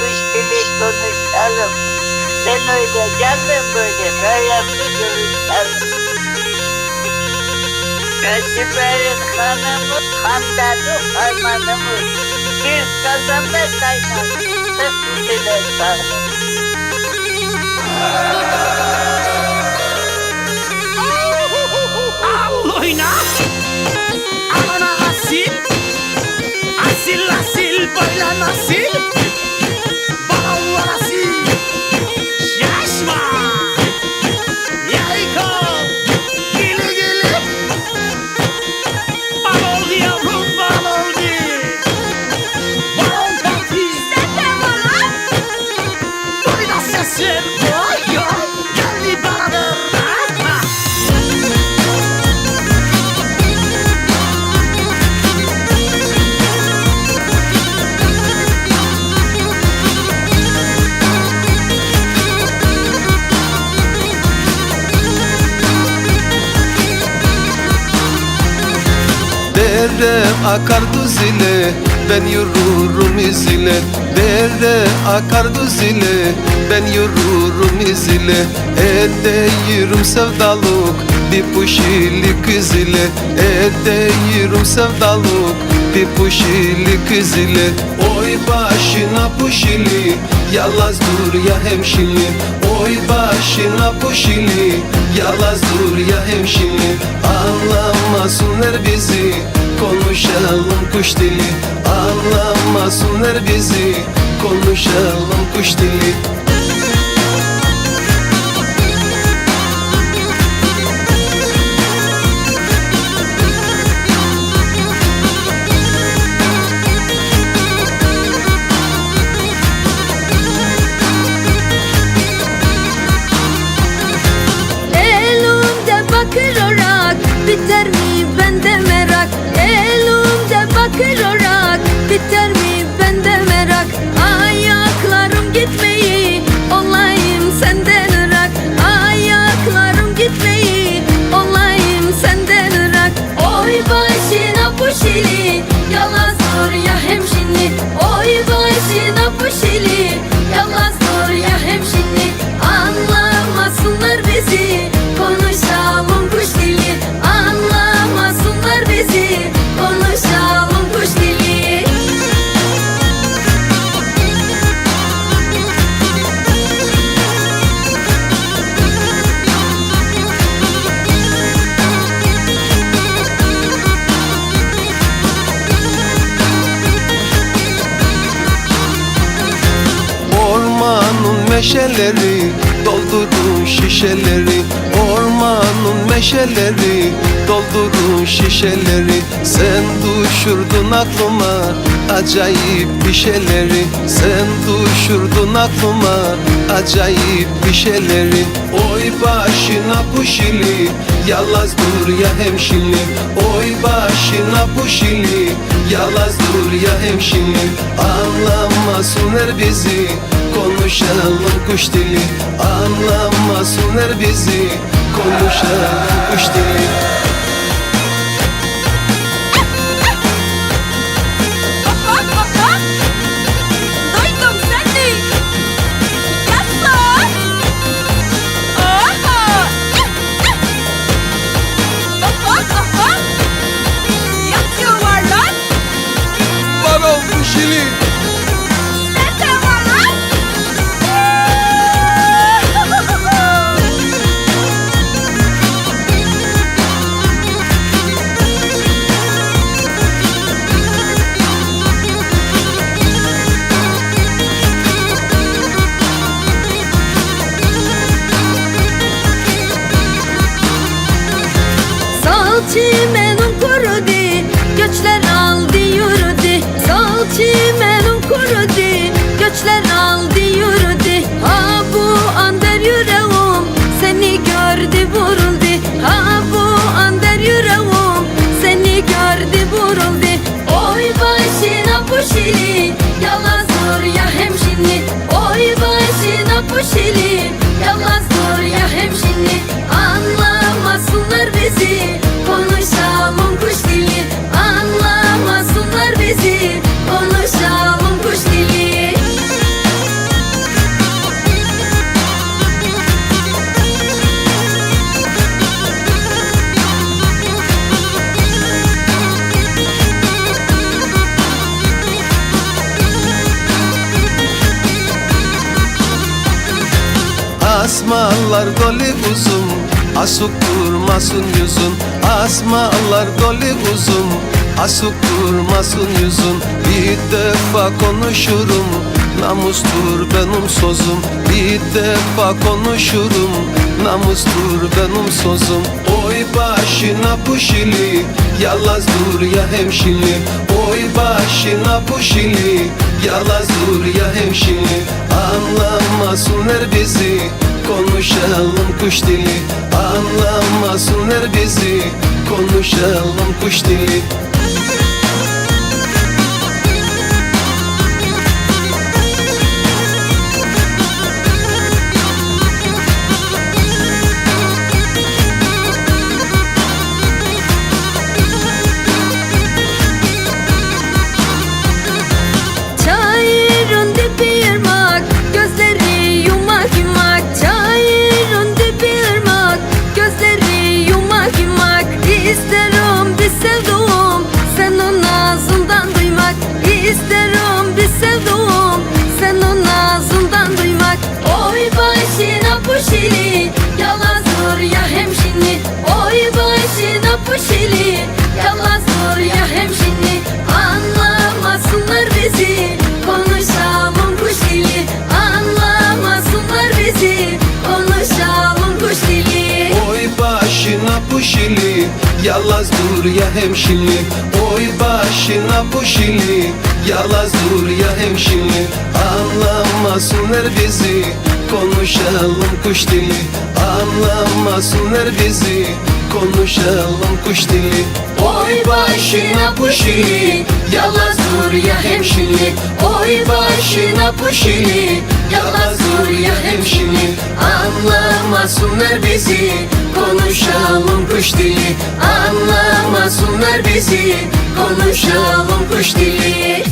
kuş gibi konuşalım. Sen öyle geldin böyle böyle konuşalım. Kaşıberin hanımı, handadı harmanımı. Bir kazanda kaynadı. Sesine sarılır. Dere akar duz ile ben yürürüm iz ile. Dere akar duz ile ben yürürüm iz ile. Edeyirüm sevdalık bir puşili kız ile. Edeyirüm sevdalık bir puşili kız ile. Oy başına puşili yalaz dur ya hemşili. Oy başına puşili yalaz dur ya hemşili. Anlamasınlar bizi konuşalım kuş dili. Anlamasınlar bizi. Konuşalım kuş dili meşeleri doldurun şişeleri Ormanın meşeleri doldurun şişeleri. Sen düşürdün aklıma acayip bir şeyleri. Sen düşürdün aklıma acayip bir şeyleri. Oy başına puşili yalaz dur ya hemşili. Oy başına puşili yalaz dur ya hemşili Anlamasınlar bizi. Konuşalım kuş dili Anlamasınlar bizi. Konuşalım kuş dili dili Konuşalım kuş dili. Asmalar doli uzun Asuk durmasın yüzün. Asmalar doli uzun Asuk durmasın yüzün Bir defa konuşurum. Namustur benim sözüm. Bir defa konuşurum. Namustur benim sözüm. Oy başına puşili Yalaz dur ya hemşili. Oy başına puşili Yalaz dur ya hemşili. Anlamasınlar bizi. Konuşalım kuş dili. Anlamasınlar bizi. Konuşalım kuş dili Yalaz dur ya hemşili Oy başına puşili Yalaz dur ya hemşili Anlamasınlar bizi. Konuşalım kuş dili Anlamasınlar bizi. Konuşalım kuş dili. Oy başına Yalaz dur ya hemşili Oy başına puşili. Yalaz dur ya hemşili Anlamasınlar bizi. Konuşalım kuş dili Anlamasınlar bizi. Konuşalım kuş dili